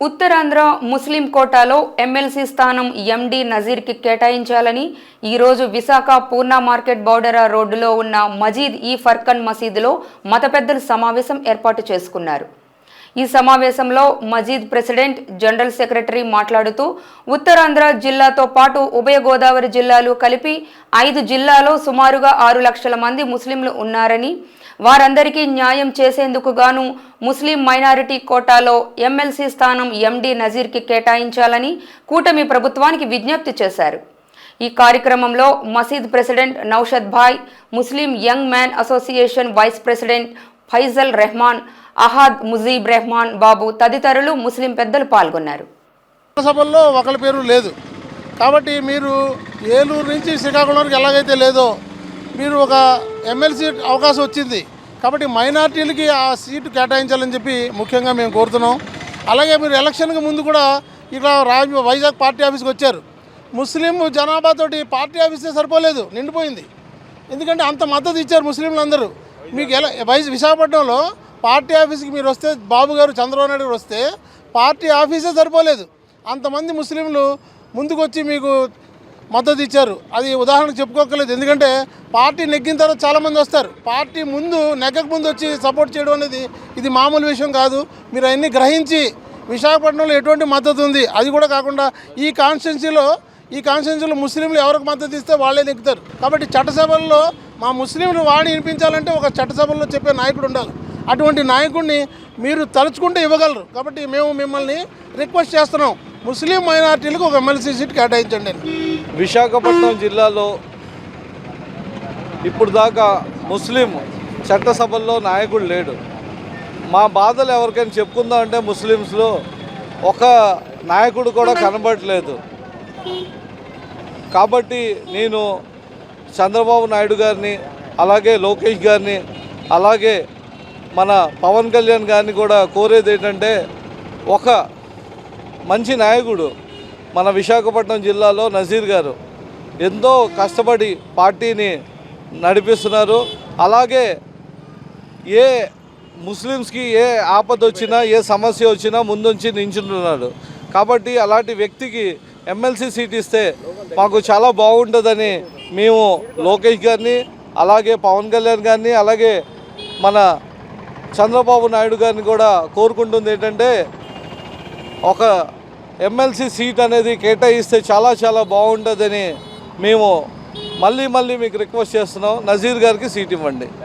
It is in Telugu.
ఉత్తరాంధ్ర ముస్లిం కోటాలో ఎమ్మెల్సీ స్థానం ఎండి నజీర్కి కేటాయించాలని ఈరోజు విశాఖ పూర్ణ మార్కెట్ బౌడరా రోడ్డులో ఉన్న మజీద్ ఈ ఫర్కన్ మసీదులో మత పెద్దల సమావేశం ఏర్పాటు చేసుకున్నారు. ఈ సమావేశంలో మజీద్ ప్రెసిడెంట్ జనరల్ సెక్రటరీ మాట్లాడుతూ ఉత్తరాంధ్ర జిల్లాతో పాటు ఉభయ గోదావరి జిల్లాలు కలిపి ఐదు జిల్లాలో సుమారుగా ఆరు లక్షల మంది ముస్లింలు ఉన్నారని వారందరికీ న్యాయం చేసేందుకు గాను ముస్లిం మైనారిటీ కోటాలో ఎమ్మెల్సీ స్థానం ఎండి నజీర్కి కేటాయించాలని కూటమి ప్రభుత్వానికి విజ్ఞప్తి చేశారు. ఈ కార్యక్రమంలో మసీద్ president Naushad Bhai Muslim young man association vice president Faisal Rehman Ahad Mujeeb Rehman Babu తదితరులు ముస్లిం పెద్దలు పాల్గొన్నారు. సభల్లో ఒకరి పేరు లేదు. కాబట్టి మీరు ఏలూరు నుంచి శ్రీకాకుళంకి ఎలాగైతే లేదో మీరు ఒక ఎమ్మెల్సీ అవకాశం వచ్చింది. కాబట్టి మైనార్టీలకి ఆ సీటు కేటాయించాలని చెప్పి ముఖ్యంగా మేము కోరుతున్నాం. అలాగే మీరు ఎలక్షన్కి ముందు కూడా ఇక్కడ రాజ్ వైజాగ్ పార్టీ ఆఫీస్కి వచ్చారు. ముస్లిం జనాభాతోటి పార్టీ ఆఫీసే సరిపోలేదు నిండిపోయింది. ఎందుకంటే అంత మద్దతు ఇచ్చారు ముస్లింలు అందరూ మీకు ఎలా వైజ్ విశాఖపట్నంలో పార్టీ ఆఫీస్కి మీరు వస్తే బాబు గారు చంద్రబాబు నాయుడు గారు వస్తే పార్టీ ఆఫీసే సరిపోలేదు. అంతమంది ముస్లింలు ముందుకొచ్చి మీకు మద్దతు ఇచ్చారు. అది ఉదాహరణకు చెప్పుకోకలేదు ఎందుకంటే పార్టీ నెగ్గిన తర్వాత చాలామంది వస్తారు. పార్టీ ముందు నెగ్గక ముందు వచ్చి సపోర్ట్ చేయడం అనేది ఇది మామూలు విషయం కాదు. మీరు అవన్నీ గ్రహించి విశాఖపట్నంలో ఎటువంటి మద్దతు ఉంది? అది కూడా కాకుండా ఈ కాన్స్టిట్యున్సీలో ఈ కాన్స్టిట్యున్సీలో ముస్లింలు ఎవరికి మద్దతు ఇస్తే వాళ్ళే నెగ్గుతారు. కాబట్టి చట్టసభల్లో మా ముస్లింలు వాణి వినిపించాలంటే ఒక చట్టసభల్లో చెప్పే నాయకుడు ఉండాలి. అటువంటి నాయకుడిని మీరు తలుచుకుంటే ఇవ్వగలరు. కాబట్టి మేము మిమ్మల్ని రిక్వెస్ట్ చేస్తున్నాం. ముస్లిం మైనార్టీలకు ఒక ఎమ్మెల్సీ సీట్ కేటాయించండి విశాఖపట్నం జిల్లాలో ఇప్పుడు దాకా ముస్లిం చట్టసభల్లో నాయకుడు లేడు. మా బాధలు ఎవరికైనా చెప్పుకుందాం అంటే ముస్లిమ్స్లో ఒక నాయకుడు కూడా కనబడట్లేదు. కాబట్టి నేను చంద్రబాబు నాయుడు గారిని అలాగే లోకేష్ గారిని అలాగే మన పవన్ కళ్యాణ్ గారిని కూడా కోరేది ఏంటంటే ఒక మంచి నాయకుడు మన విశాఖపట్నం జిల్లాలో నజీర్ గారు ఎంతో కష్టపడి పార్టీని నడిపిస్తున్నారు. అలాగే ఏ ముస్లిమ్స్కి ఏ ఆపద వచ్చినా ఏ సమస్య వచ్చినా ముందుంచి నించుంటున్నాడు. కాబట్టి అలాంటి వ్యక్తికి ఎమ్మెల్సీ సీట్ ఇస్తే మాకు చాలా బాగుంటుందని మేము లోకేష్ గారిని అలాగే పవన్ కళ్యాణ్ గారిని అలాగే మన చంద్రబాబు నాయుడు గారిని కూడా కోరుకుంటుంది ఏంటంటే ఒక ఎమ్మెల్సీ సీట్ అనేది కేటాయిస్తే చాలా చాలా బాగుంటుందని మేము మళ్ళీ మళ్ళీ మీకు రిక్వెస్ట్ చేస్తున్నాం. నజీర్ గారికి సీట్ ఇవ్వండి.